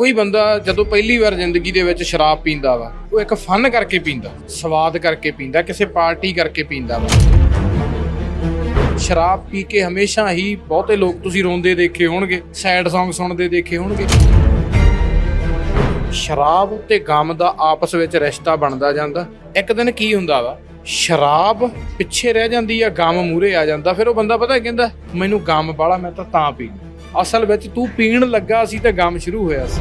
ਕੋਈ ਬੰਦਾ ਜਦੋਂ ਪਹਿਲੀ ਵਾਰ ਜ਼ਿੰਦਗੀ ਦੇ ਵਿੱਚ ਸ਼ਰਾਬ ਪੀਂਦਾ ਵਾ, ਉਹ ਇੱਕ ਫਨ ਕਰਕੇ ਪੀਂਦਾ, ਸਵਾਦ ਕਰਕੇ ਪੀਂਦਾ, ਕਿਸੇ ਪਾਰਟੀ ਕਰਕੇ ਪੀਂਦਾ ਵਾ। ਸ਼ਰਾਬ ਪੀ ਕੇ ਹਮੇਸ਼ਾ ਹੀ ਬਹੁਤੇ ਲੋਕ ਤੁਸੀਂ ਰੋਂਦੇ ਦੇਖੇ ਹੋਣਗੇ, ਸੈਡ Song ਸੁਣਦੇ ਦੇਖੇ ਹੋਣਗੇ। ਸ਼ਰਾਬ ਤੇ ਗਮ ਦਾ ਆਪਸ ਵਿੱਚ ਰਿਸ਼ਤਾ ਬਣਦਾ ਜਾਂਦਾ। ਇੱਕ ਦਿਨ ਕੀ ਹੁੰਦਾ ਵਾ, ਸ਼ਰਾਬ ਪਿੱਛੇ ਰਹਿ ਜਾਂਦੀ ਆ, ਗਮ ਮੂਰੇ ਆ ਜਾਂਦਾ, ਫਿਰ ਉਹ ਬੰਦਾ ਪਤਾ ਕੀ ਕਹਿੰਦਾ, ਮੈਨੂੰ ਗਮ ਵਾਲਾ, ਮੈਂ ਤਾਂ ਤਾਂ ਪੀ ਅਸਲ ਵਿੱਚ ਤੂੰ ਪੀਣ ਲੱਗਾ ਸੀ ਤੇ ਗਮ ਸ਼ੁਰੂ ਹੋਇਆ ਸੀ।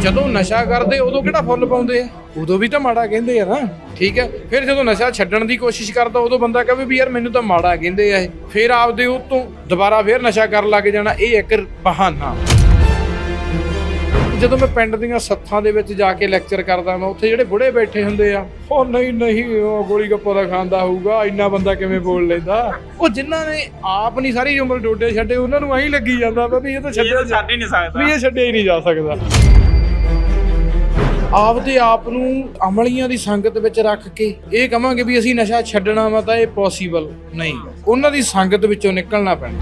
ਜਦੋਂ ਨਸ਼ਾ ਕਰਦੇ ਉਦੋਂ ਕਿਹੜਾ ਫੁੱਲ ਪਾਉਂਦੇ ਆ? ਉਦੋਂ ਵੀ ਤਾਂ ਮਾੜਾ ਕਹਿੰਦੇ ਆ ਨਾ। ਠੀਕ ਹੈ, ਫਿਰ ਜਦੋਂ ਨਸ਼ਾ ਛੱਡਣ ਦੀ ਕੋਸ਼ਿਸ਼ ਕਰਦਾ ਉਦੋਂ ਬੰਦਾ ਕਹੇ ਵੀ ਯਾਰ ਮੈਨੂੰ ਤਾਂ ਮਾੜਾ ਕਹਿੰਦੇ ਆ ਇਹ। ਫਿਰ ਆਪਦੇ ਉਹ ਤੋਂ ਦੁਬਾਰਾ ਫਿਰ ਨਸ਼ਾ ਕਰਨ ਲੱਗ ਜਾਣਾ, ਇਹ ਇੱਕ ਬਹਾਨਾ। ਜਦੋਂ ਮੈਂ ਪਿੰਡ ਦੀਆਂ ਸੱਥਾਂ ਦੇ ਵਿੱਚ ਜਾ ਕੇ ਲੈਕਚਰ ਕਰਦਾ ਮੈਂ ਉੱਥੇ ਜਿਹੜੇ ਬੁੜੇ ਬੈਠੇ ਹੁੰਦੇ ਆ ਉਹ ਨਹੀਂ ਨਹੀਂ ਉਹ ਗੋਲੀ ਗੱਪਾ ਦਾ ਖਾਂਦਾ ਹੋਊਗਾ ਇੰਨਾ ਬੰਦਾ ਕਿਵੇਂ ਬੋਲ ਲੈਂਦਾ? ਉਹ ਜਿਨ੍ਹਾਂ ਨੇ ਆਪ ਨਹੀਂ ਸਾਰੀ ਉਮਰ ਡੋਡੇ ਛੱਡੇ ਉਹਨਾਂ ਨੂੰ ਐਂ ਲੱਗੀ ਜਾਂਦਾ ਵਾ ਇਹ ਤਾਂ ਛੱਡਿਆ ਛੱਡ ਹੀ ਨਹੀਂ ਸਕਦਾ। ਵੀ ਇਹ ਛੱਡਿਆ ਹੀ ਨਹੀਂ ਜਾ ਸਕਦਾ। ਆਪਦੇ ਆਪ ਨੂੰ ਅਮਲੀਆਂ ਦੀ ਸੰਗਤ ਵਿੱਚ ਰੱਖ ਕੇ ਇਹ ਕਵਾਂਗੇ ਵੀ ਅਸੀਂ ਨਸ਼ਾ ਛੱਡਣਾ ਵਾ ਤਾਂ ਇਹ ਪੋਸੀਬਲ ਨਹੀਂ। ਉਹਨਾਂ ਦੀ ਸੰਗਤ ਵਿੱਚੋਂ ਨਿਕਲਣਾ ਪੈਣਾ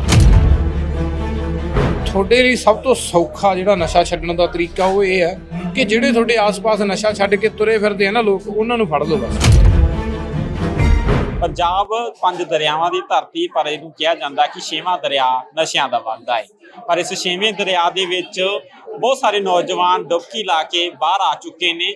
ਤੁਹਾਡੇ ਲਈ ਸਭ ਤੋਂ ਸੌਖਾ ਜਿਹੜਾ ਨਸ਼ਾ ਛੱਡਣ ਦਾ ਤਰੀਕਾ ਉਹ ਇਹ ਹੈ ਕਿ ਜਿਹੜੇ ਤੁਹਾਡੇ ਆਸ-ਪਾਸ ਨਸ਼ਾ ਛੱਡ ਕੇ ਤੁਰੇ ਫਿਰਦੇ ਆ ਨਾ ਲੋਕ, ਉਹਨਾਂ ਨੂੰ ਫੜ ਲਓ ਬਸ। ਪੰਜਾਬ ਪੰਜ ਦਰਿਆਵਾਂ ਦੀ ਧਰਤੀ ਪਰ ਇਹਨੂੰ ਕਿਹਾ ਜਾਂਦਾ ਕਿ ਛੇਵਾਂ ਦਰਿਆ ਨਸ਼ਿਆਂ ਦਾ ਵਾਧਾ ਹੈ ਪਰ ਇਸ ਛੇਵੇਂ ਦਰਿਆ ਦੇ ਵਿੱਚ ਬਹੁਤ ਸਾਰੇ ਨੌਜਵਾਨ ਡੁਬਕੀ ਲਾ ਕੇ ਬਾਹਰ ਆ ਚੁੱਕੇ ਨੇ।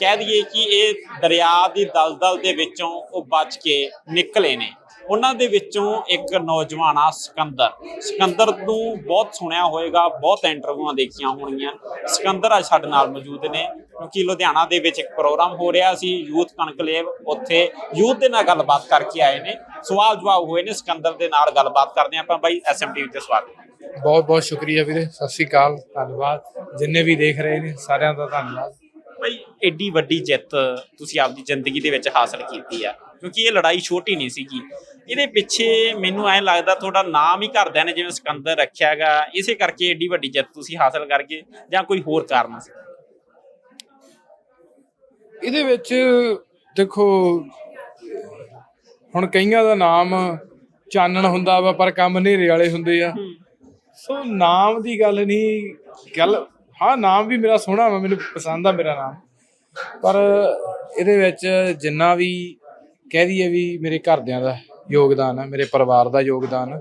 ਕਹਿ ਦਈਏ ਕਿ ਇਹ ਦਰਿਆ ਦੀ ਦਲਦਲ ਦੇ ਵਿੱਚੋਂ ਉਹ ਬਚ ਕੇ ਨਿਕਲੇ ਨੇ। ਉਹਨਾਂ ਦੇ ਵਿੱਚੋਂ ਇੱਕ ਨੌਜਵਾਨ ਆ ਸਿਕੰਦਰ। ਸਿਕੰਦਰ ਨੂੰ ਬਹੁਤ ਸੁਣਿਆ ਹੋਵੇਗਾ ਬਹੁਤ ਇੰਟਰਵਿਊਆਂ ਦੇਖੀਆਂ ਹੋਣਗੀਆਂ। ਸਿਕੰਦਰ ਅੱਜ ਸਾਡੇ ਨਾਲ ਮੌਜੂਦ ਨੇ ਕਿਉਂਕਿ ਲੁਧਿਆਣਾ ਦੇ ਵਿੱਚ ਇੱਕ ਪ੍ਰੋਗਰਾਮ ਹੋ ਰਿਹਾ ਸੀ ਯੂਥ ਕਨਕਲੇਵ ਉੱਥੇ ਯੂਥ ਦੇ ਨਾਲ ਗੱਲਬਾਤ ਕਰਕੇ ਆਏ ਨੇ। ਸਵਾਲ ਜਵਾਬ ਹੋਏ ਨੇ ਸਿਕੰਦਰ ਦੇ ਨਾਲ ਗੱਲਬਾਤ ਕਰਦੇ ਆਪਾਂ। ਬਾਈ ਐਸਐਮਟੀਵੀ ਤੇ ਸਵਾਗਤ। ਬਹੁਤ ਬਹੁਤ ਸ਼ੁਕਰੀਆ ਵੀਰੇ। ਸਤਿ ਸ੍ਰੀ ਅਕਾਲ ਧੰਨਵਾਦ। ਜਿੰਨੇ ਵੀ ਦੇਖ ਰਹੇ ਨੇ ਸਾਰਿਆਂ ਦਾ ਧੰਨਵਾਦ। ਬਈ ਐਡੀ ਵੱਡੀ ਜਿੱਤ ਤੁਸੀਂ ਆਪਦੀ ਜ਼ਿੰਦਗੀ ਦੇ ਵਿੱਚ ਹਾਸਲ ਕੀਤੀ ਆ ਕਿਉਂਕਿ ਇਹ ਲੜਾਈ ਛੋਟੀ ਨਹੀਂ ਸੀਗੀ। ਇਹਦੇ ਪਿੱਛੇ ਮੈਨੂੰ ਐਂ ਲੱਗਦਾ ਤੁਹਾਡਾ ਨਾਮ ਹੀ ਘਰਦਿਆਂ ਨੇ ਜਿਵੇਂ ਸਿਕੰਦਰ ਰੱਖਿਆਗਾ ਇਸੇ ਕਰਕੇ ਐਡੀ ਵੱਡੀ ਜਿੱਤ ਤੁਸੀਂ ਹਾਸਲ ਕਰਕੇ ਜਾਂ ਕੋਈ ਹੋਰ ਕਾਰਨ ਸੀ ਇਹਦੇ ਵਿੱਚ ਦੇਖੋ ਹੁਣ ਕਈਆਂ ਦਾ ਨਾਮ ਚਾਨਣ ਹੁੰਦਾ ਵਾ ਪਰ ਕੰਮ ਹਨੇਰੇ ਵਾਲੇ ਹੁੰਦੇ ਆ। ਸੋ ਨਾਮ ਦੀ ਗੱਲ ਨਹੀਂ ਗੱਲ ਹਾਂ ਨਾਮ ਵੀ ਮੇਰਾ ਸੋਹਣਾ ਵਾ ਮੈਨੂੰ ਪਸੰਦ ਆ ਮੇਰਾ ਨਾਮ। ਪਰ ਇਹਦੇ ਵਿੱਚ ਜਿੰਨਾ ਵੀ ਕਹਿ ਦਈਏ ਵੀ ਮੇਰੇ ਘਰਦਿਆਂ ਦਾ ਯੋਗਦਾਨ ਆ ਮੇਰੇ ਪਰਿਵਾਰ ਦਾ ਯੋਗਦਾਨ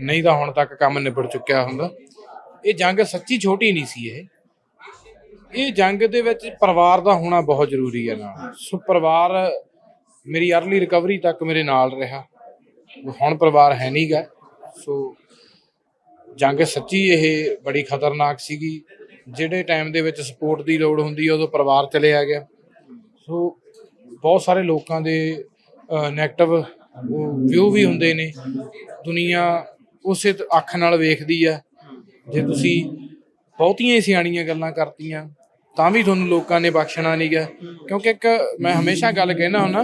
ਨਹੀਂ ਤਾਂ ਹੁਣ ਤੱਕ ਕੰਮ ਨਿਬੜ ਚੁੱਕਿਆ ਹੁੰਦਾ। ਇਹ ਜੰਗ ਸੱਚੀ ਛੋਟੀ ਨਹੀਂ ਸੀ ਇਹ। ਇਹ ਜੰਗ ਦੇ ਵਿੱਚ ਪਰਿਵਾਰ ਦਾ ਹੋਣਾ ਬਹੁਤ ਜ਼ਰੂਰੀ ਹੈ ਨਾਲ। ਸੋ ਪਰਿਵਾਰ ਮੇਰੀ ਅਰਲੀ ਰਿਕਵਰੀ ਤੱਕ ਮੇਰੇ ਨਾਲ ਰਿਹਾ। ਹੁਣ ਪਰਿਵਾਰ ਹੈ ਨਹੀਂਗਾ ਸੋ ਜੰਗ ਸੱਚੀ ਇਹ ਬੜੀ ਖਤਰਨਾਕ ਸੀਗੀ। ਜਿਹੜੇ ਟਾਈਮ ਦੇ ਵਿੱਚ ਸਪੋਰਟ ਦੀ ਲੋੜ ਹੁੰਦੀ ਹੈ ਉਦੋਂ ਪਰਿਵਾਰ ਚਲੇ ਆ ਗਿਆ। ਸੋ ਬਹੁਤ ਸਾਰੇ ਲੋਕਾਂ ਦੇ ਨੈਗੇਟਿਵ ਵਿਊ ਵੀ ਹੁੰਦੇ ਨੇ। ਦੁਨੀਆ ਉਸੇ ਅੱਖ ਨਾਲ ਵੇਖਦੀ ਆ। ਜੇ ਤੁਸੀਂ ਬਹੁਤੀਆਂ ਸਿਆਣੀਆਂ ਗੱਲਾਂ ਕਰਤੀਆਂ, ਤਾਂ ਵੀ ਤੁਹਾਨੂੰ ਲੋਕਾਂ ਨੇ ਬਖਸ਼ਣਾ ਨਹੀਂਗਾ ਕਿਉਂਕਿ ਇੱਕ ਮੈਂ ਹਮੇਸ਼ਾ ਗੱਲ ਕਹਿਣਾ ਹੁੰਦਾ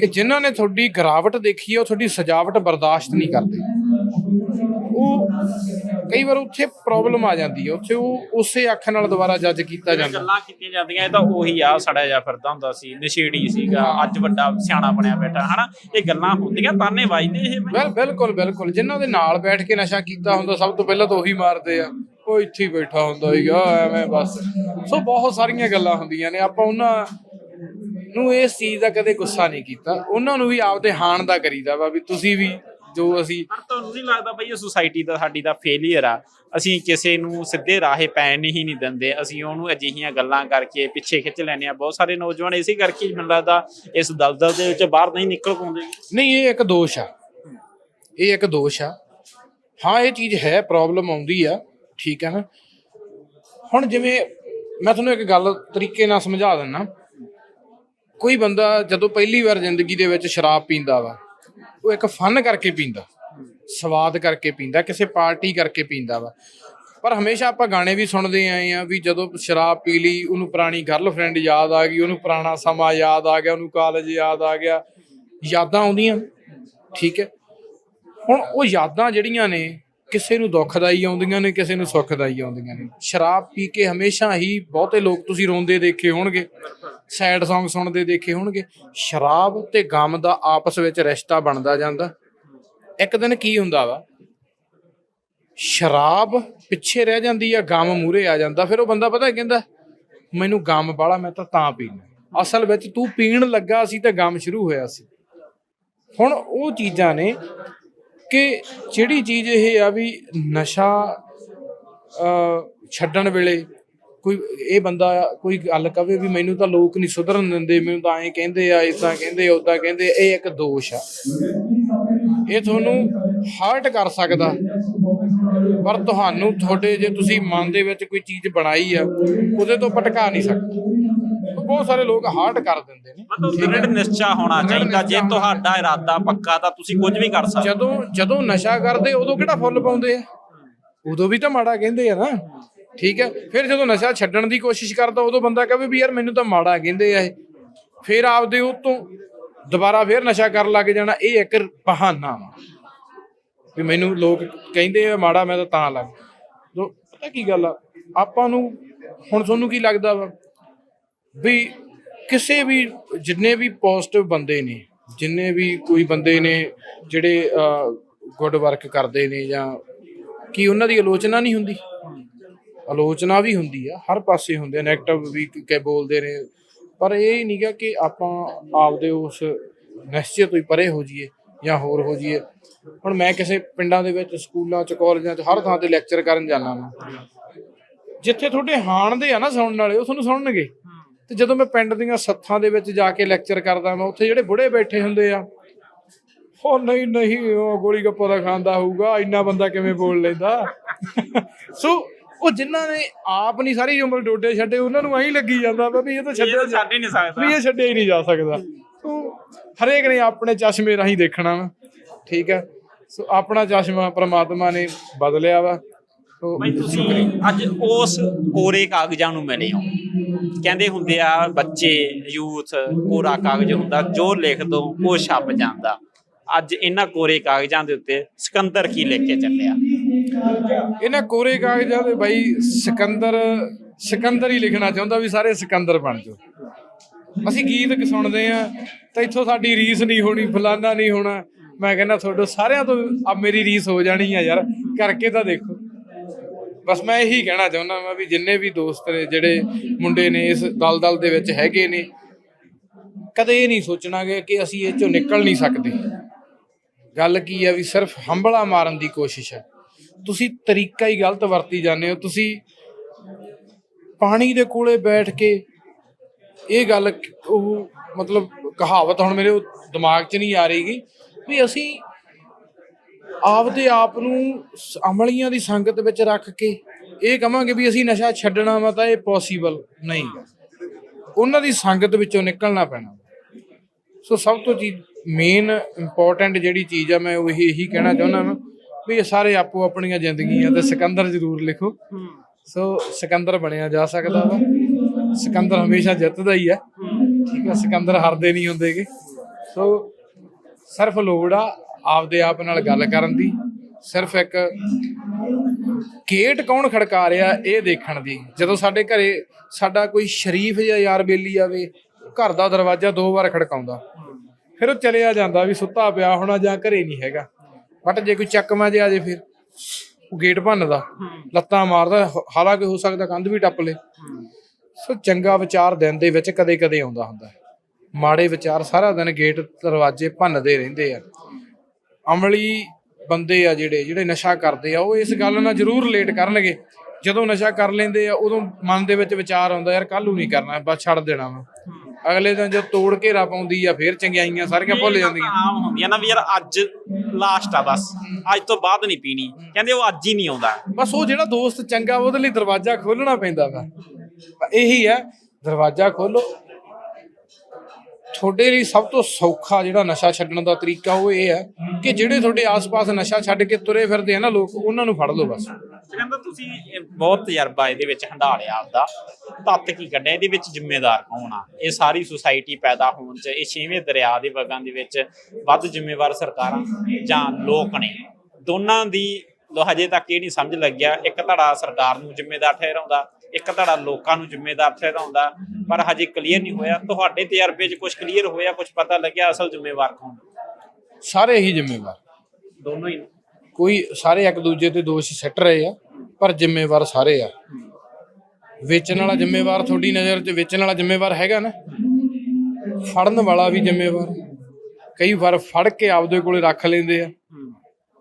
ਕਿ ਜਿਨ੍ਹਾਂ ਨੇ ਤੁਹਾਡੀ ਗਰਾਵਟ ਦੇਖੀ ਹੈ ਉਹ ਤੁਹਾਡੀ ਸਜਾਵਟ ਬਰਦਾਸ਼ਤ ਨਹੀਂ ਕਰਦੇ। ਉਹ ਕਈ ਵਾਰ ਉੱਥੇ ਪ੍ਰੋਬਲਮ ਆ ਜਾਂਦੀ ਹੈ। ਉੱਥੇ ਉਹ ਉਸੇ ਅੱਖ ਨਾਲ ਦੁਬਾਰਾ ਜੱਜ ਕੀਤਾ ਜਾਂਦਾ। ਗੱਲਾਂ ਕੀਤੀਆਂ ਜਾਂਦੀਆਂ ਇਹ ਤਾਂ ਉਹੀ ਆ ਸੜਿਆ ਜਾ ਫਿਰਦਾ ਹੁੰਦਾ ਸੀ ਨਸ਼ੇੜੀ ਸੀਗਾ ਅੱਜ ਵੱਡਾ ਸਿਆਣਾ ਬਣਿਆ ਬੈਠਾ ਹਨਾ? ਇਹ ਗੱਲਾਂ ਹੁੰਦੀਆਂ ਤਾਨੇ ਵੱਜਦੇ ਇਹ ਬਿਲ ਬਿਲਕੁਲ ਬਿਲਕੁਲ। ਜਿਨ੍ਹਾਂ ਦੇ ਨਾਲ ਬੈਠ ਕੇ ਨਸ਼ਾ ਕੀਤਾ ਹੁੰਦਾ ਸਭ ਤੋਂ ਪਹਿਲਾਂ ਤਾਂ ਉਹੀ ਮਾਰਦੇ ਆ। ਉਹ ਇੱਥੇ ਹੀ ਬੈਠਾ ਹੁੰਦਾ ਹੀਗਾ ਐਵੇਂ ਬਸ। ਸੋ ਬਹੁਤ ਸਾਰੀਆਂ ਗੱਲਾਂ ਹੁੰਦੀਆਂ ਨੇ। ਆਪਾਂ ਉਹਨਾਂ ਨੂੰ ਇਸ ਚੀਜ਼ ਦਾ ਕਦੇ ਗੁੱਸਾ ਨਹੀਂ ਕੀਤਾ। ਉਹਨਾਂ ਨੂੰ ਵੀ ਆਪਦੇ ਹਾਣ ਦਾ ਕਰੀਦਾ ਵਾ ਵੀ ਤੁਸੀਂ ਵੀ ਜੋ ਅਸੀਂ ਪਰ ਤੁਹਾਨੂੰ ਨਹੀਂ ਲੱਗਦਾ ਬਈ ਇਹ ਸੁਸਾਇਟੀ ਦਾ ਸਾਡੀ ਦਾ ਫੇਲਿਅਰ ਆ? ਅਸੀਂ ਕਿਸੇ ਨੂੰ ਸਿੱਧੇ ਰਾਹੇ ਪੈਣ ਹੀ ਨਹੀਂ ਦਿੰਦੇ। ਅਸੀਂ ਉਹਨੂੰ ਅਜਿਹੀਆਂ ਗੱਲਾਂ ਕਰਕੇ ਪਿੱਛੇ ਖਿੱਚ ਲੈਨੇ ਆ। ਬਹੁਤ ਸਾਰੇ ਨੌਜਵਾਨ ਇਸੇ ਕਰਕੇ ਮੈਨੂੰ ਲੱਗਦਾ ਇਸ ਦਲਦਲ ਦੇ ਵਿੱਚ ਬਾਹਰ ਨਹੀਂ ਨਿਕਲ ਪਾਉਂਦੇ। ਨਹੀਂ ਇਹ ਇੱਕ ਦੋਸ਼ ਆ। ਇਹ ਇੱਕ ਦੋਸ਼ ਆ। ਹਾਂ ਇਹ ਚੀਜ਼ ਹੈ ਪ੍ਰੋਬਲਮ ਆਉਂਦੀ ਆ। ਠੀਕ ਹੈ ਨਾ? ਹੁਣ ਜਿਵੇਂ ਮੈਂ ਤੁਹਾਨੂੰ ਇੱਕ ਗੱਲ ਤਰੀਕੇ ਨਾਲ ਸਮਝਾ ਦਿੰਦਾ। ਕੋਈ ਬੰਦਾ ਜਦੋਂ ਪਹਿਲੀ ਵਾਰ ਜ਼ਿੰਦਗੀ ਦੇ ਵਿੱਚ ਸ਼ਰਾਬ ਪੀਂਦਾ ਵਾ ਉਹ ਇੱਕ ਫਨ ਕਰਕੇ ਪੀਂਦਾ, ਸਵਾਦ ਕਰਕੇ ਪੀਂਦਾ, ਕਿਸੇ ਪਾਰਟੀ ਕਰਕੇ ਪੀਂਦਾ ਵਾ। ਪਰ ਹਮੇਸ਼ਾ ਆਪਾਂ ਗਾਣੇ ਵੀ ਸੁਣਦੇ ਆਏ ਆ ਵੀ ਜਦੋਂ ਸ਼ਰਾਬ ਪੀ ਲਈ, ਉਹਨੂੰ ਪੁਰਾਣੀ ਗਰਲਫ੍ਰੈਂਡ ਯਾਦ ਆ ਗਈ, ਉਹਨੂੰ ਪੁਰਾਣਾ ਸਮਾਂ ਯਾਦ ਆ ਗਿਆ, ਉਹਨੂੰ ਕਾਲਜ ਯਾਦ ਆ ਗਿਆ। ਯਾਦਾਂ ਆਉਂਦੀਆਂ, ਠੀਕ ਹੈ। ਹੁਣ ਉਹ ਯਾਦਾਂ ਜਿਹੜੀਆਂ ਨੇ, ਕਿਸੇ ਨੂੰ ਦੁੱਖਦਾਈ ਆਉਂਦੀਆਂ ਨੇ, ਕਿਸੇ ਨੂੰ ਸੁੱਖਦਾਈ ਆਉਂਦੀਆਂ ਨੇ। ਸ਼ਰਾਬ ਪੀ ਕੇ ਹਮੇਸ਼ਾ ਹੀ ਬਹੁਤੇ ਲੋਕ ਤੁਸੀਂ ਰੋਂਦੇ ਦੇਖੇ ਹੋਣਗੇ। ਸੈਡ Song ਸੁਣਦੇ ਦੇਖੇ ਹੋਣਗੇ। ਸ਼ਰਾਬ ਤੇ ਗਮ ਦਾ ਆਪਸ ਵਿੱਚ ਰਿਸ਼ਤਾ ਬਣਦਾ ਜਾਂਦਾ। ਇੱਕ ਦਿਨ ਕੀ ਹੁੰਦਾ ਵਾ? ਸ਼ਰਾਬ ਪਿੱਛੇ ਰਹਿ ਜਾਂਦੀ ਆ ਗਮ ਮੂਰੇ ਆ ਜਾਂਦਾ। ਫਿਰ ਉਹ ਬੰਦਾ ਪਤਾ ਕਹਿੰਦਾ? ਮੈਨੂੰ ਗਮ ਵਾਲਾ ਮੈਂ ਤਾਂ ਤਾਂ ਪੀਣਾ ਅਸਲ ਵਿੱਚ ਤੂੰ ਪੀਣ ਲੱਗਾ ਸੀ ਤਾਂ ਗਮ ਸ਼ੁਰੂ ਹੋਇਆ ਸੀ। ਹੁਣ ਉਹ ਚੀਜ਼ਾਂ ਨੇ ਕਿ ਜਿਹੜੀ ਚੀਜ਼ ਇਹ ਆ ਵੀ ਨਸ਼ਾ ਅ, ਛੱਡਣ ਵੇਲੇ ਕੋਈ ਇਹ ਬੰਦਾ ਕੋਈ ਗੱਲ ਕਵੇ ਵੀ ਮੈਨੂੰ ਤਾਂ ਲੋਕ ਨਹੀਂ ਸੁਧਰਨ ਦਿੰਦੇ ਮੈਨੂੰ ਤਾਂ ਐਂ ਕਹਿੰਦੇ ਆ ਇਦਾਂ ਕਹਿੰਦੇ ਉਦਾਂ ਕਹਿੰਦੇ ਇਹ ਇੱਕ ਦੋਸ਼ ਆ। ਇਹ ਤੁਹਾਨੂੰ ਹਰਟ ਕਰ ਸਕਦਾ। ਪਰ ਤੁਹਾਨੂੰ ਤੁਹਾਡੇ ਜੇ ਤੁਸੀਂ ਮਨ ਦੇ ਵਿੱਚ ਕੋਈ ਚੀਜ਼ ਬਣਾਈ ਆ ਉਹਦੇ ਤੋਂ ਭਟਕਾ ਨਹੀਂ ਸਕਦੇ। ਬਹੁਤ ਸਾਰੇ ਲੋਕ ਹਰਟ ਕਰ ਦਿੰਦੇ ਨੇ। ਮਤਲਬ ਦ੍ਰਿੜ ਨਿਸ਼ਚਾ ਹੋਣਾ ਚਾਹੀਦਾ ਜੇ ਤੁਹਾਡਾ ਇਰਾਦਾ ਪੱਕਾ ਤਾਂ ਤੁਸੀਂ ਕੁਝ ਵੀ ਕਰ ਸਕਦੇ ਜਦੋਂ ਜਦੋਂ ਨਸ਼ਾ ਕਰਦੇ ਉਦੋਂ ਕਿਹੜਾ ਫੁੱਲ ਪਾਉਂਦੇ ਆ? ਉਦੋਂ ਵੀ ਤਾਂ ਮਾੜਾ ਕਹਿੰਦੇ ਆ ਨਾ। ਠੀਕ ਹੈ, ਫਿਰ ਜਦੋਂ ਨਸ਼ਾ ਛੱਡਣ ਦੀ ਕੋਸ਼ਿਸ਼ ਕਰਦਾ, ਉਦੋਂ ਬੰਦਾ ਕਹੇ ਵੀ ਯਾਰ ਮੈਨੂੰ ਤਾਂ ਮਾੜਾ ਕਹਿੰਦੇ ਆ ਇਹ। ਫਿਰ ਆਪਦੇ ਉਹ ਤੋਂ ਦੁਬਾਰਾ ਫਿਰ ਨਸ਼ਾ ਕਰਨ ਲੱਗ ਜਾਣਾ, ਇਹ ਇੱਕ ਬਹਾਨਾ ਵਾ। ਵੀ ਮੈਨੂੰ ਲੋਕ ਕਹਿੰਦੇ ਆ, ਮਾੜਾ ਮੈਂ ਤਾਂ ਤਾਂ ਲੱਗ। ਲੋ, ਪਤਾ ਕੀ ਗੱਲ ਆ? ਆਪਾਂ ਨੂੰ ਹੁਣ ਤੁਹਾਨੂੰ ਕੀ ਲੱਗਦਾ ਵਾ? ਵੀ ਕਿਸੇ ਵੀ, ਜਿੰਨੇ ਵੀ ਪੋਜ਼ਿਟਿਵ ਬੰਦੇ ਨੇ, ਜਿੰਨੇ ਵੀ ਕੋਈ ਬੰਦੇ ਨੇ ਜਿਹੜੇ ਗੁੱਡ ਵਰਕ ਕਰਦੇ ਨੇ ਜਾਂ ਕੀ ਉਹਨਾਂ ਦੀ ਆਲੋਚਨਾ ਨਹੀਂ ਹੁੰਦੀ? ਆਲੋਚਨਾ ਵੀ ਹੁੰਦੀ ਆ, ਹਰ ਪਾਸੇ ਹੁੰਦੇ ਆ 네ਗੇਟਿਵ ਵੀ ਕਿ ਬੋਲਦੇ ਨੇ। ਪਰ ਇਹ ਨਹੀਂ ਗਾ ਕਿ ਆਪਾਂ ਆਪਦੇ ਉਸ ਨਿਸ਼ਚੇ ਤੋਂ ਹੀ ਪਰੇ ਹੋ ਜਾਈਏ ਜਾਂ ਹੋਰ ਹੋ ਜਾਈਏ। ਹੁਣ ਮੈਂ ਕਿਸੇ ਪਿੰਡਾਂ ਦੇ ਵਿੱਚ, ਸਕੂਲਾਂ ਚ, ਕਾਲਜਾਂ ਚ ਹਰ ਥਾਂ ਤੇ ਲੈਕਚਰ ਕਰਨ ਜਾਂਦਾ ਹਾਂ ਜਿੱਥੇ ਤੁਹਾਡੇ ਹਾਣ ਦੇ ਆ ਨਾ ਸੁਣਨ ਵਾਲੇ, ਉਹ ਤੁਹਾਨੂੰ ਸੁਣਨਗੇ। ਤੇ ਜਦੋਂ ਮੈਂ ਪਿੰਡ ਦੀਆਂ ਸੱਥਾਂ ਦੇ ਵਿੱਚ ਜਾ ਕੇ ਲੈਕਚਰ ਕਰਦਾ ਮੈਂ ਉੱਥੇ ਜਿਹੜੇ ਬੁੜੇ ਬੈਠੇ ਹੁੰਦੇ ਆ, ਉਹ ਨਹੀਂ ਨਹੀਂ, ਉਹ ਗੋਲੀ ਗੱਪਾ ਦਾ ਖਾਂਦਾ ਹੋਊਗਾ, ਇੰਨਾ ਬੰਦਾ ਕਿਵੇਂ ਬੋਲ ਲੈਂਦਾ? ਸੋ ਉਹ ਜਿਨ੍ਹਾਂ ਨੇ ਆਪ ਨਹੀਂ ਸਾਰੀ ਉਮਰ ਡੋਡੇ ਛੱਡੇ ਉਹਨਾਂ ਨੂੰ ਐਂ ਲੱਗੀ ਜਾਂਦਾ ਵਾ ਵੀ ਇਹ ਤਾਂ ਛੱਡਿਆ ਛੱਡ ਹੀ ਨਹੀਂ ਸਕਦਾ। ਵੀ ਇਹ ਛੱਡਿਆ ਹੀ ਨਹੀਂ ਜਾ ਸਕਦਾ। ਸੋ ਹਰੇਕ ਨੇ ਆਪਣੇ ਚਸ਼ਮੇ ਰਾਹੀਂ ਦੇਖਣਾ ਵਾ। ਠੀਕ ਹੈ? ਸੋ ਆਪਣਾ ਚਸ਼ਮਾ ਪ੍ਰਮਾਤਮਾ ਨੇ ਬਦਲਿਆ ਵਾ। ਸੋ ਬਈ ਤੁਸੀਂ ਅੱਜ ਉਸ ਕੋਰੇ ਕਾਗਜ਼ਾਂ ਨੂੰ ਮਿਲੇ ਹੋ। ਕਹਿੰਦੇ ਹੁੰਦੇ ਆ ਬੱਚੇ ਯੂਥ ਕੋਰਾ ਕਾਗਜ਼ ਹੁੰਦਾ ਜੋ ਲਿਖ ਦੋ ਉਹ ਛਪ ਜਾਂਦਾ। ਅੱਜ ਇਹਨਾਂ ਕੋਰੇ ਕਾਗਜ਼ਾਂ ਦੇ ਉੱਤੇ ਸਿਕੰਦਰ ਕੀ ਲਿਖ ਕੇ ਚੱਲਿਆ? ਇਹਨਾਂ ਕੋਰੇ ਕਾਗਜ਼ਾਂ ਦੇ ਬਾਈ ਸਿਕੰਦਰ ਸਿਕੰਦਰ ਹੀ ਲਿਖਣਾ ਚਾਹੁੰਦਾ ਵੀ ਸਾਰੇ ਸਿਕੰਦਰ ਬਣ ਜਾਓ। ਅਸੀਂ ਗੀਤ ਸੁਣਦੇ ਆ ਤਾਂ ਇੱਥੋਂ ਸਾਡੀ ਰੀਸ ਨਹੀਂ ਹੋਣੀ, ਫਲਾਨਾ ਨਹੀਂ ਹੋਣਾ। ਮੈਂ ਕਹਿੰਦਾ ਤੁਹਾਡੇ ਸਾਰਿਆਂ ਤੋਂ ਆ ਮੇਰੀ ਰੀਸ ਹੋ ਜਾਣੀ ਆ ਯਾਰ, ਕਰਕੇ ਤਾਂ ਦੇਖੋ। ਬਸ ਮੈਂ ਇਹੀ ਕਹਿਣਾ ਚਾਹੁੰਦਾ ਮੈਂ ਵੀ ਜਿੰਨੇ ਵੀ ਦੋਸਤ ਨੇ, ਜਿਹੜੇ ਮੁੰਡੇ ਨੇ ਇਸ ਦਲਦਲ ਦੇ ਵਿੱਚ ਹੈਗੇ ਨੇ, ਕਦੇ ਇਹ ਨਹੀਂ ਸੋਚਣਾ ਕਿ ਅਸੀਂ ਇਹ ਚੋਂ ਨਿਕਲ ਨਹੀਂ ਸਕਦੇ। ਗੱਲ ਕੀ ਹੈ ਵੀ ਸਿਰਫ ਹੰਬਲਾ ਮਾਰਨ ਦੀ ਕੋਸ਼ਿਸ਼ ਹੈ ਤੁਸੀਂ ਤਰੀਕਾ ਹੀ ਗਲਤ ਵਰਤੀ ਜਾਂਦੇ ਹੋ। ਤੁਸੀਂ ਪਾਣੀ ਦੇ ਕੋਲੇ ਬੈਠ ਕੇ ਇਹ ਗੱਲ ਉਹ ਮਤਲਬ ਕਹਾਵਤ ਹੁਣ ਮੇਰੇ ਉਹ ਦਿਮਾਗ 'ਚ ਨਹੀਂ ਆ ਰਹੀਗੀ ਵੀ ਅਸੀਂ ਆਪਦੇ ਆਪ ਨੂੰ ਅਮਲੀਆਂ ਦੀ ਸੰਗਤ ਵਿੱਚ ਰੱਖ ਕੇ ਇਹ ਕਵਾਂਗੇ ਵੀ ਅਸੀਂ ਨਸ਼ਾ ਛੱਡਣਾ ਵਾ ਤਾਂ ਇਹ ਪੋਸੀਬਲ ਨਹੀਂ। ਉਹਨਾਂ ਦੀ ਸੰਗਤ ਵਿੱਚੋਂ ਨਿਕਲਣਾ ਪੈਣਾ। ਸੋ ਸਭ ਤੋਂ ਚੀਜ਼ ਮੇਨ ਇੰਪੋਰਟੈਂਟ ਜਿਹੜੀ ਚੀਜ਼ ਆ, ਮੈਂ ਉਹ ਇਹੀ ਇਹੀ ਕਹਿਣਾ ਚਾਹੁੰਦਾ ਹਾਂ ਵੀ ਇਹ ਸਾਰੇ ਆਪੋ ਆਪਣੀਆਂ ਜ਼ਿੰਦਗੀਆਂ ਤੇ ਸਿਕੰਦਰ ਜ਼ਰੂਰ ਲਿਖੋ। ਸੋ ਸਿਕੰਦਰ ਬਣਿਆ ਜਾ ਸਕਦਾ ਵਾ। ਸਿਕੰਦਰ ਹਮੇਸ਼ਾ ਜਿੱਤਦਾ ਹੀ ਹੈ ਠੀਕ ਹੈ ਸਿਕੰਦਰ ਹਾਰਦੇ ਨਹੀਂ ਹੁੰਦੇਗੇ। ਸੋ ਸਿਰਫ ਲੋੜ ਆ ਆਪਦੇ ਆਪ ਨਾਲ ਗੱਲ ਕਰਨ ਦੀ। ਸਿਰਫ ਇੱਕ ਗੇਟ ਕੌਣ ਖੜਕਾ ਰਿਹਾ ਇਹ ਦੇਖਣ ਦੀ। ਜਦੋਂ ਸਾਡੇ ਘਰੇ ਸਾਡਾ ਕੋਈ ਸ਼ਰੀਫ ਜਾਂ ਯਾਰ ਬੇਲੀ ਆਵੇ ਘਰ ਦਾ ਦਰਵਾਜ਼ਾ ਦੋ ਵਾਰ ਖੜਕਾਉਂਦਾ। ਫਿਰ ਉਹ ਚਲਿਆ ਜਾਂਦਾ ਵੀ ਸੁੱਤਾ ਪਿਆ ਹੋਣਾ ਜਾਂ ਘਰੇ ਨਹੀਂ ਹੈਗਾ। ਬਟ ਜੇ ਕੋਈ ਚੱਕਮਾ ਜੇ ਆ ਜੇ ਫਿਰ। ਉਹ ਗੇਟ ਭੰਨਦਾ, ਲੱਤਾਂ ਮਾਰਦਾ ਹਾਲਾਂਕਿ ਹੋ ਸਕਦਾ ਕੰਧ ਵੀ ਟੱਪ ਲੇ। ਸੋ ਚੰਗਾ ਵਿਚਾਰ ਦਿਨ ਦੇ ਵਿੱਚ ਕਦੇ ਕਦੇ ਆਉਂਦਾ ਹੁੰਦਾ ਹੈ। ਮਾੜੇ ਵਿਚਾਰ ਸਾਰਾ ਦਿਨ ਗੇਟ ਦਰਵਾਜ਼ੇ ਭੰਨਦੇ ਰਹਿੰਦੇ ਆ। ਅਮਲੀ ਬੰਦੇ ਆ ਜਿਹੜੇ ਜਿਹੜੇ ਨਸ਼ਾ ਕਰਦੇ ਆ, ਉਹ ਇਸ ਗੱਲ ਨਾਲ ਜ਼ਰੂਰ ਰਿਲੇਟ ਕਰਨਗੇ। ਜਦੋਂ ਨਸ਼ਾ ਕਰ ਲੈਂਦੇ ਆ, ਉਦੋਂ ਮਨ ਦੇ ਵਿੱਚ ਵਿਚਾਰ ਆਉਂਦਾ, ਯਾਰ ਕੱਲ ਨੂੰ ਨਹੀਂ ਕਰਨਾ, ਬਸ ਛੱਡ ਦੇਣਾ ਵਾ। ਅਗਲੇ ਦਿਨ ਜਦ ਤੋੜ ਘੇਰਾ ਪਾਉਂਦੀ ਆ ਫੇਰ ਚੰਗਿਆਈਆਂ ਸਾਰੀਆਂ ਭੁੱਲ ਜਾਂਦੀਆਂ। ਆਮ ਹੁੰਦੀਆਂ ਨਾ ਵੀ ਯਾਰ ਅੱਜ ਲਾਸਟ ਆ ਬਸ। ਅੱਜ ਤੋਂ ਬਾਅਦ ਨਹੀਂ ਪੀਣੀ। ਕਹਿੰਦੇ ਉਹ ਅੱਜ ਹੀ ਨਹੀਂ ਆਉਂਦਾ। ਬਸ ਉਹ ਜਿਹੜਾ ਦੋਸਤ ਚੰਗਾ ਉਹਦੇ ਲਈ ਦਰਵਾਜ਼ਾ ਖੋਲਣਾ ਪੈਂਦਾ ਵਾ। ਇਹੀ ਹੈ ਦਰਵਾਜ਼ਾ ਖੋਲੋ ਤੁਹਾਡੇ ਲਈ ਸਭ ਤੋਂ ਸੌਖਾ ਜਿਹੜਾ ਨਸ਼ਾ ਛੱਡਣ ਦਾ ਤਰੀਕਾ ਉਹ ਇਹ ਹੈ ਕਿ ਜਿਹੜੇ ਤੁਹਾਡੇ ਆਸ-ਪਾਸ ਨਸ਼ਾ ਛੱਡ ਕੇ ਤੁਰੇ ਫਿਰਦੇ ਆ ਨਾ ਲੋਕ ਉਹਨਾਂ ਨੂੰ ਫੜ ਲਓ ਬਸ। ਕਹਿੰਦਾ ਤੁਸੀਂ ਇਹ ਬਹੁਤ ਤਜਰਬਾ ਇਹਦੇ ਵਿੱਚ ਹੰਡਾ ਲਿਆ ਆਪਦਾ। ਤੱਤ ਕੀ ਕੱਢਿਆ? ਇਹਦੇ ਵਿੱਚ ਜ਼ਿੰਮੇਦਾਰ ਕੌਣ ਆ? ਇਹ ਸਾਰੀ ਸੁਸਾਇਟੀ ਪੈਦਾ ਹੋਣ ਚ ਇਹ ਛੇਵੇਂ ਦਰਿਆ ਦੇ ਵਗਾਂ ਦੇ ਵਿੱਚ ਵੱਧ ਜ਼ਿੰਮੇਵਾਰ ਸਰਕਾਰਾਂ ਜਾਂ ਲੋਕ ਨੇ? ਦੋਨਾਂ ਦੀ ਲੋ ਹਜੇ ਤੱਕ ਇਹ ਨਹੀਂ ਸਮਝ ਲੱਗਿਆ। ਇੱਕ ਧੜਾ ਸਰਕਾਰ ਨੂੰ ਜ਼ਿੰਮੇਦਾਰ ਠਹਿਰਾਉਂਦਾ ਇੱਕ ਧੜਾ ਲੋਕਾਂ ਨੂੰ ਜ਼ਿੰਮੇਦਾਰ ਠਹਿਰਾਉਂਦਾ ਪਰ ਹਜੇ ਕਲੀਅਰ ਨਹੀਂ ਹੋਇਆ। ਤੁਹਾਡੇ ਤਜਰਬੇ 'ਚ ਕੁਝ ਕਲੀਅਰ ਹੋਇਆ ਕੁਝ ਪਤਾ ਲੱਗਿਆ ਅਸਲ ਜ਼ਿੰਮੇਵਾਰ ਕੌਣ? ਸਾਰੇ ਹੀ ਜ਼ਿੰਮੇਵਾਰ। ਦੋਨੋਂ ਹੀ ਕੋਈ ਸਾਰੇ ਇੱਕ ਦੂਜੇ ਤੇ ਦੋਸ਼ ਸਿੱਟ ਰਹੇ ਆ। ਪਰ ਜ਼ਿੰਮੇਵਾਰ ਸਾਰੇ ਆ। ਵੇਚਣ ਵਾਲਾ ਜ਼ਿੰਮੇਵਾਰ ਤੁਹਾਡੀ ਨਜ਼ਰ 'ਚ ਵੇਚਣ ਵਾਲਾ ਜ਼ਿੰਮੇਵਾਰ ਹੈਗਾ ਨਾ? ਫੜਨ ਵਾਲਾ ਵੀ ਜ਼ਿੰਮੇਵਾਰ। ਕਈ ਵਾਰ ਫੜ ਕੇ ਆਪਦੇ ਕੋਲੇ ਰੱਖ ਲੈਂਦੇ ਆ।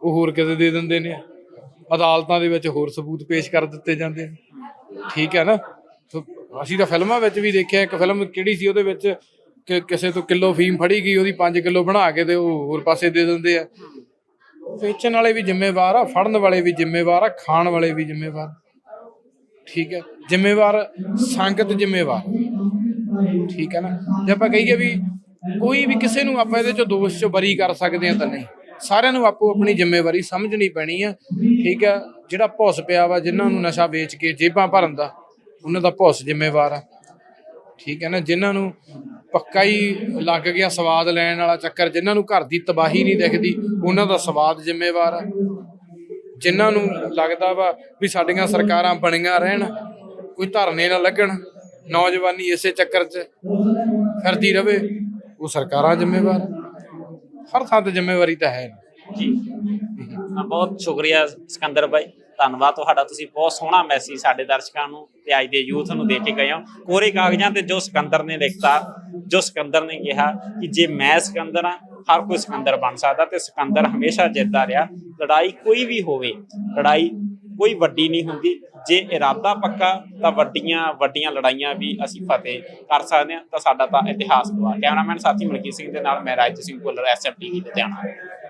ਉਹ ਹੋਰ ਕਿਤੇ ਦੇ ਦਿੰਦੇ ਨੇ। ਅਦਾਲਤਾਂ ਦੇ ਵਿੱਚ ਹੋਰ ਸਬੂਤ ਪੇਸ਼ ਕਰ ਦਿੱਤੇ ਜਾਂਦੇ ਨੇ। ਠੀਕ ਹੈ ਨਾ? ਅਸੀਂ ਤਾਂ ਫਿਲਮਾਂ ਵਿੱਚ ਵੀ ਦੇਖਿਆ, ਇੱਕ ਫਿਲਮ ਕਿਹੜੀ ਸੀ ਉਹਦੇ ਵਿੱਚ ਕਿ ਕਿਸੇ ਤੋਂ ਕਿਲੋ ਫੀਮ ਫੜੀ ਗਈ, ਉਹਦੀ 5 ਕਿਲੋ ਬਣਾ ਕੇ ਤੇ ਉਹ ਹੋਰ ਪਾਸੇ ਦੇ ਦਿੰਦੇ ਆ। ਵੇਚਣ ਵਾਲੇ ਵੀ ਜ਼ਿੰਮੇਵਾਰ ਆ, ਫੜਨ ਵਾਲੇ ਵੀ ਜ਼ਿੰਮੇਵਾਰ ਆ, ਖਾਣ ਵਾਲੇ ਵੀ ਜ਼ਿੰਮੇਵਾਰ। ਠੀਕ ਹੈ, ਜ਼ਿੰਮੇਵਾਰ, ਸੰਗਤ ਜ਼ਿੰਮੇਵਾਰ। ਠੀਕ ਹੈ ਨਾ? ਜੇ ਆਪਾਂ ਕਹੀਏ ਵੀ ਕੋਈ ਵੀ ਕਿਸੇ ਨੂੰ ਆਪਾਂ ਇਹਦੇ ਚੋਂ ਦੋਸ਼ ਚੋਂ ਬਰੀ ਕਰ ਸਕਦੇ ਆ ਤਾਂ ਨਹੀਂ। ਸਾਰਿਆਂ ਨੂੰ ਆਪੋ ਆਪਣੀ ਜ਼ਿੰਮੇਵਾਰੀ ਸਮਝਣੀ ਪੈਣੀ ਆ। ਠੀਕ ਆ ਜਿਹੜਾ ਭੁੱਸ ਪਿਆ ਵਾ, ਜਿਨ੍ਹਾਂ ਨੂੰ ਨਸ਼ਾ ਵੇਚ ਕੇ ਜੇਬਾਂ ਭਰਨ ਦਾ, ਉਹਨਾਂ ਦਾ ਭੁੱਸ ਜ਼ਿੰਮੇਵਾਰ ਆ। ਠੀਕ ਹੈ ਨਾ? ਜਿਨ੍ਹਾਂ ਨੂੰ ਪੱਕਾ ਹੀ ਲੱਗ ਗਿਆ ਸਵਾਦ ਲੈਣ ਵਾਲਾ ਚੱਕਰ। ਜਿਨ੍ਹਾਂ ਨੂੰ ਘਰ ਦੀ ਤਬਾਹੀ ਨਹੀਂ ਦਿਖਦੀ, ਉਹਨਾਂ ਦਾ ਸਵਾਦ ਜ਼ਿੰਮੇਵਾਰ ਹੈ। ਜਿਨ੍ਹਾਂ ਨੂੰ ਲੱਗਦਾ ਵਾ ਵੀ ਸਾਡੀਆਂ ਸਰਕਾਰਾਂ ਬਣੀਆਂ ਰਹਿਣ, ਕੋਈ ਧਰਨੇ ਨਾ ਲੱਗਣ, ਨੌਜਵਾਨੀ ਇਸੇ ਚੱਕਰ 'ਚ ਫਿਰਦੀ ਰਵੇ, ਉਹ ਸਰਕਾਰਾਂ ਜ਼ਿੰਮੇਵਾਰ ਹਰ ਥਾਂ ਤੇ ਜ਼ਿੰਮੇਵਾਰੀ ਤਾਂ ਹੈ। ਜੀ। ਬਹੁਤ ਸ਼ੁਕਰੀਆ ਸਿਕੰਦਰ ਬਾਈ ਧੰਨਵਾਦ ਤੁਹਾਡਾ, ਤੁਸੀਂ ਬਹੁਤ ਸੋਹਣਾ ਮੈਸੇਜ ਸਾਡੇ ਦਰਸ਼ਕਾਂ ਨੂੰ ਤੇ ਅੱਜ ਦੇ ਯੂਥ ਨੂੰ ਦੇ ਕੇ ਗਏ ਹੋ। ਕੋਰੇ ਕਾਗਜ਼ਾਂ ਤੇ ਜੋ ਸਿਕੰਦਰ ਨੇ ਲਿਖਤਾ, ਜੋ ਸਿਕੰਦਰ ਨੇ ਕਿਹਾ ਕਿ ਜੇ ਮੈਂ ਸਿਕੰਦਰ ਹਾਂ, ਹਰ ਕੋਈ ਸਿਕੰਦਰ ਬਣ ਸਕਦਾ ਤੇ ਸਿਕੰਦਰ ਹਮੇਸ਼ਾ ਜਿੱਤਦਾ ਰਿਹਾ। ਲੜਾਈ ਕੋਈ ਵੀ ਹੋਵੇ, ਲੜਾਈ ਕੋਈ ਵੱਡੀ ਨਹੀਂ ਹੁੰਦੀ। ਜੇ ਇਰਾਦਾ ਪੱਕਾ, ਤਾਂ ਵੱਡੀਆਂ ਵੱਡੀਆਂ ਲੜਾਈਆਂ ਵੀ ਅਸੀਂ ਫਤਿਹ ਕਰ ਸਕਦੇ ਹਾਂ। ਤਾਂ ਸਾਡਾ ਤਾਂ ਇਤਿਹਾਸ ਗਵਾ ਕੈਮਰਾਮੈਨ ਸਾਥੀ ਮਲਕੀਤ ਸਿੰਘ ਦੇ ਨਾਲ ਮੈਂ ਰਾਜ ਸਿੰਘ ਭੁੱਲਰ ਐਸਐਫ ਟੀਵੀ ਲੁਧਿਆਣਾ।